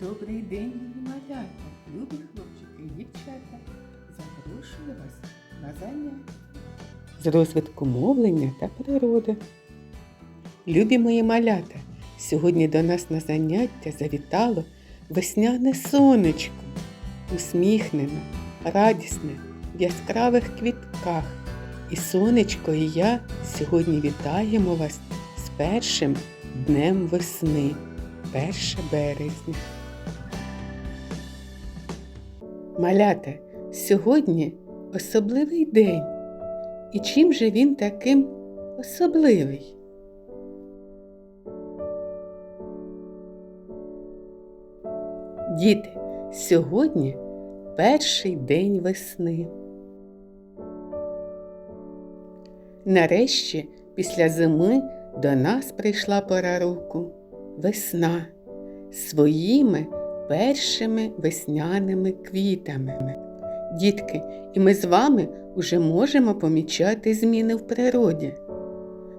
Добрий день, малята, любі хлопчики і дівчата. Запрошую вас на заняття з розвитку мовлення та природи. Любі мої малята, сьогодні до нас на заняття завітало весняне сонечко, усміхнене, радісне, в яскравих квітках. І сонечко і я сьогодні вітаємо вас з першим днем весни, 1 березня. Малята, сьогодні особливий день. І чим же він таким особливий? Діти, сьогодні перший день весни. Нарешті, після зими, до нас прийшла пора року весна своїми першими весняними квітами. Дітки, і ми з вами уже можемо помічати зміни в природі.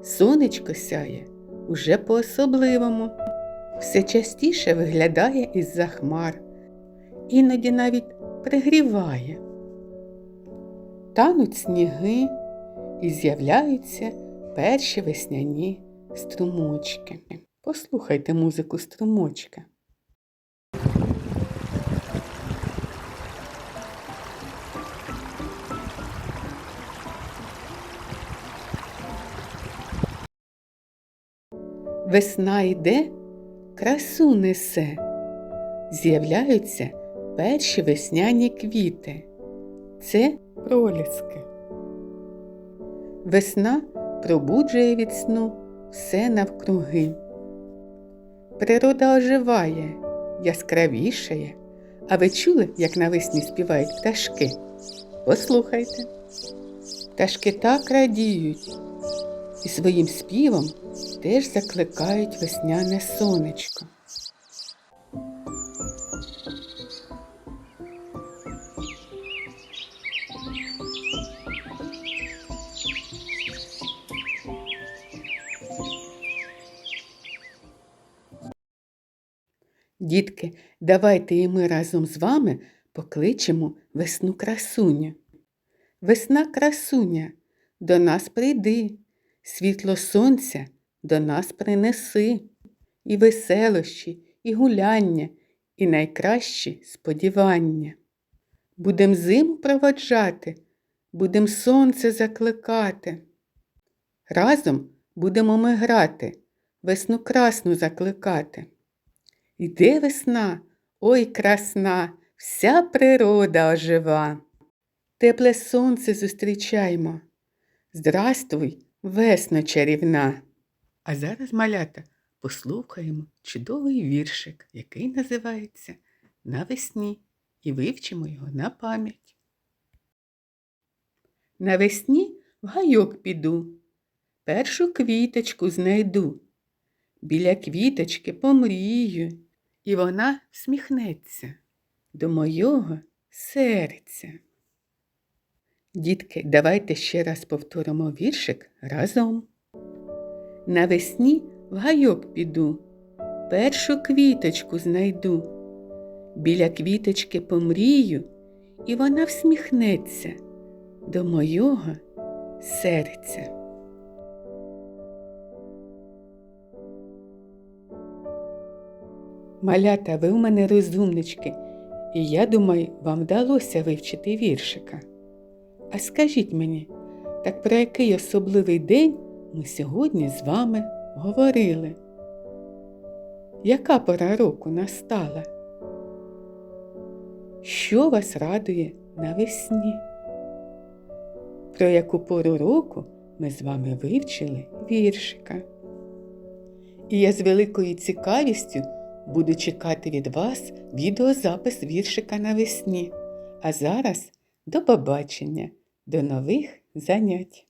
Сонечко сяє уже по-особливому. Все частіше виглядає із-за хмар, іноді навіть пригріває. Тануть сніги і з'являються перші весняні струмочки. Послухайте музику струмочка. Весна йде, красу несе, з'являються перші весняні квіти. Це проліски. Весна пробуджує від сну все навкруги. Природа оживає, яскравішає. А ви чули, як навесні співають пташки? Послухайте. Пташки так радіють і своїм співом теж закликають весняне сонечко. Дітки, давайте і ми разом з вами покличемо весну красуня. Весна красуня, до нас прийди, світло сонця до нас принеси, і веселощі, і гуляння, і найкращі сподівання. Будем зиму проводжати, будем сонце закликати. Разом будемо ми грати, весну красну закликати. Іде весна, ой красна, вся природа ожива. Тепле сонце зустрічаймо. Здрастуй, весно чарівна. А зараз, малята, послухаємо чудовий віршик, який називається Навесні, і вивчимо його на пам'ять. Навесні в гайок піду, першу квіточку знайду. Біля квіточки помрію, і вона всміхнеться до мого серця. Дітки, давайте ще раз повторимо віршик разом. Навесні в гайок піду, першу квіточку знайду. Біля квіточки помрію, і вона всміхнеться до мого серця. Малята, ви в мене розумнички, і я думаю, вам вдалося вивчити віршика. А скажіть мені, так про який особливий день ми сьогодні з вами говорили? Яка пора року настала? Що вас радує навесні? Про яку пору року ми з вами вивчили віршика? І я з великою цікавістю буду чекати від вас відеозапис віршика навесні. А зараз до побачення, до нових занять!